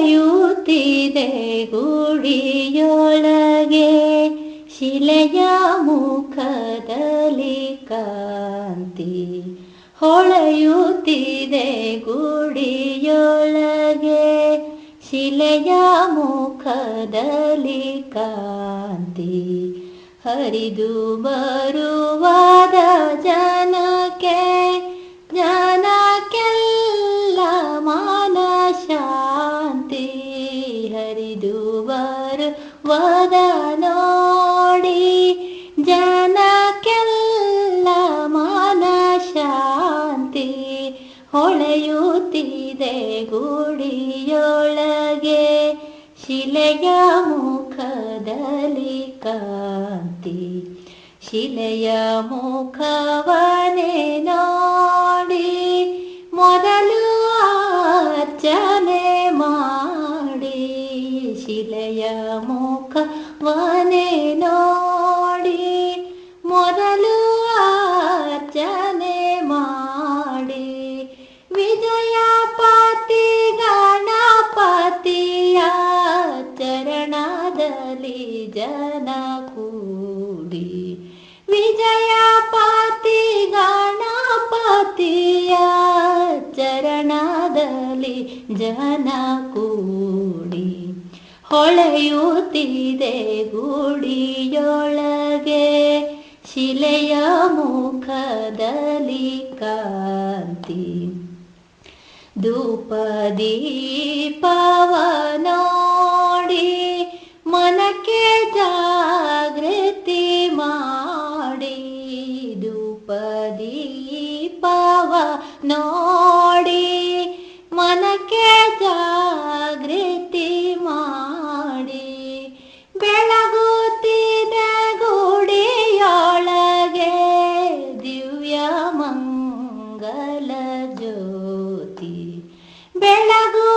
ಹೊಳೆಯುತ್ತಿದೆ ಗುಡಿಯೊಳಗೆ. ಶಿಲೆಯ ಮುಖದಲ್ಲಿ ಕಾಂತಿ ಹೊಳೆಯುತ್ತಿದೆ ಗುಡಿಯೊಳಗೆ. ಶಿಲೆಯ ಮುಖದಲ್ಲಿ ಕಾಂತಿ ಹರಿದು ಬರುವಾದ ಜನಕ್ಕೆ ಹೊಳೆಯುತ್ತಿದೆ ಗುಡಿಯೊಳಗೆ ಶಿಲೆಯ ಮುಖದಲ್ಲಿ ಕಾಂತಿ. ಶಿಲೆಯ ಮುಖವನೇ ನೋಡಿ ಚರಣದಲ್ಲಿ ಜನ ಕೂಡಿ ವಿಜಯಪತಿ ಗಣಪತಿಯ ಚರಣದಲ್ಲಿ ಜನ ಕೂಡಿ ಹೊಳೆಯುತ್ತಿದೆ ಗುಡಿಯೊಳಗೆ. ಶಿಲೆಯ ಮುಖದಲ್ಲಿ ಕಾಂತಿ ಧೂಪ ನೋಡಿ ಮನಕ್ಕೆ ಜಾಗೃತಿ ಮಾಡಿ. ಬೆಳಗುತ್ತಿದೆ ಗುಡಿಯೊಳಗೆ ದಿವ್ಯ ಮಂಗಲ ಜ್ಯೋತಿ. ಬೆಳಗುತ್ತಿ